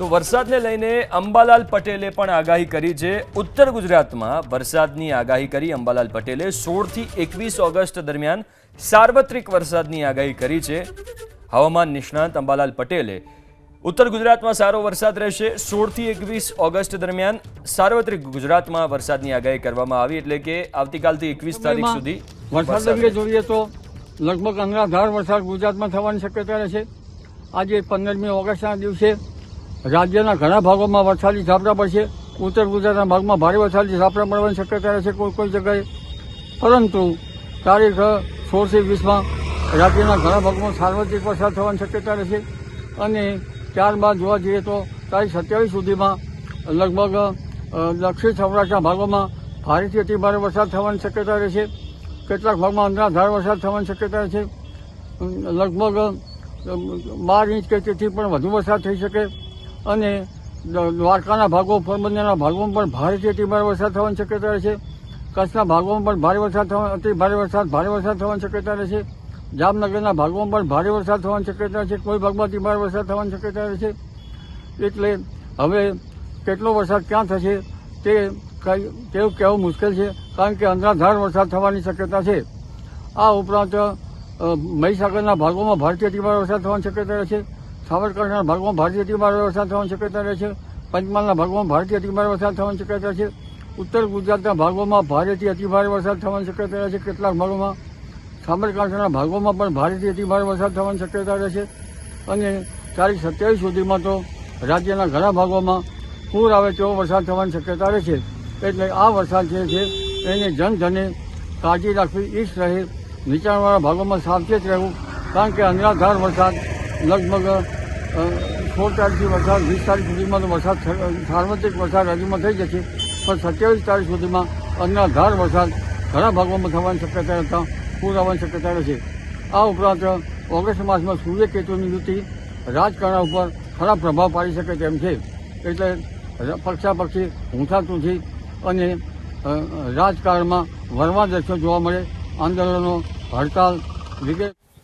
તો વરસાદને લઈને અંબાલાલ પટેલે પણ આગાહી કરી છે. ઉત્તર ગુજરાતમાં વરસાદની આગાહી કરી અંબાલાલ પટેલે સોળથી એકવીસ ઓગસ્ટ દરમિયાન સાર્વત્રિક વરસાદની આગાહી કરી છે. હવામાન નિષ્ણાંત અંબાલાલ પટેલે ઉત્તર ગુજરાતમાં સારો વરસાદ રહેશે. સોળથી એકવીસ ઓગસ્ટ દરમિયાન સાર્વત્રિક ગુજરાતમાં વરસાદની આગાહી કરવામાં આવી એટલે કે આવતીકાલથી એકવીસ તારીખ સુધી વરસાદ જોઈએ તો લગભગ અંગાધાર વરસાદ ગુજરાતમાં થવાની શક્યતા રહેશે. આજે પંદરમી ઓગસ્ટના દિવસે રાજ્યના ઘણા ભાગોમાં વરસાદી ઝાપટા પડશે. ઉત્તર ગુજરાતના ભાગમાં ભારે વરસાદી ઝાપટા પડવાની શક્યતા રહેશે કોઈ કોઈ જગ્યાએ. પરંતુ તારીખ સોળથી વીસમાં રાજ્યના ઘણા ભાગમાં સાર્વત્રિક વરસાદ થવાની શક્યતા રહેશે અને ત્યારબાદ જોવા જઈએ તો તારીખ સત્યાવીસ સુધીમાં લગભગ દક્ષિણ સૌરાષ્ટ્રના ભાગોમાં ભારેથી અતિ ભારે વરસાદ થવાની શક્યતા રહેશે કેટલાક ભાગમાં અંધાધાર વરસાદ થવાની શક્યતા છે. લગભગ બાર ઇંચ કે તેથી પણ વધુ વરસાદ થઈ શકે. અને દ્વારકાના ભાગો પોરબંદરના ભાગોમાં પણ ભારેથી અતિ ભારે વરસાદ થવાની શક્યતા રહેશે કચ્છના ભાગોમાં પણ ભારે વરસાદ થવા, અતિ ભારે વરસાદ ભારે વરસાદ થવાની શક્યતા રહેશે જામનગરના ભાગોમાં પણ ભારે વરસાદ થવાની શક્યતા છે. કોઈ ભાગમાં અતિ વરસાદ થવાની શક્યતા રહેશે એટલે હવે કેટલો વરસાદ ક્યાં થશે તે કઈ તેવું કહેવું મુશ્કેલ છે, કારણ કે અંધાધાર વરસાદ થવાની શક્યતા છે. આ ઉપરાંત મહીસાગરના ભાગોમાં ભારતીય અતિભારે વરસાદ થવાની શક્યતા રહેશે ભાગમાં ભારતીય અતિભારે વરસાદ થવાની શક્યતા રહે છે. પંચમહાલના ભાગોમાં ભારતીય અતિભારે વરસાદ થવાની શક્યતા છે. ઉત્તર ગુજરાતના ભાગોમાં ભારેથી અતિભારે વરસાદ થવાની શક્યતા રહેશે કેટલાક ભાગોમાં સાબરકાંઠાના ભાગોમાં પણ ભારેથી અતિભારે વરસાદ થવાની શક્યતા રહે છે. અને તારીખ સત્યાવીસ સુધીમાં તો રાજ્યના ઘણા ભાગોમાં પૂર આવે તેવો વરસાદ થવાની શક્યતા રહે છે. એટલે આ વરસાદ જે છે, એને જનધને કાળજી રાખવી, ઈચ્છ રહે. નીચાણવાળા ભાગોમાં સાવચેત રહેવું. કારણ કે અનરાધાર વરસાદ લગભગ સોળ તારીખથી વરસાદ, વીસ તારીખ સુધીમાં તો વરસાદ સાર્વત્રિક વરસાદ રાજ્યમાં થઈ જશે, પણ સત્યાવીસ તારીખ સુધીમાં અનરાધાર વરસાદ ઘણા ભાગોમાં થવાની શક્યતા રહેતા પૂર આવવાની શક્યતા રહેશે. આ ઉપરાંત ઓગસ્ટ માસમાં સૂર્યકેતુની યુતિ રાજકારણ ઉપર ખરાબ પ્રભાવ પાડી શકે તેમ છે. એટલે પક્ષાપક્ષી ઊંચાતુંથી અને રાજકારણમાં વરવા દ્રશ્યો જોવા મળે, આંદોલનો, હડતાલ વગેરે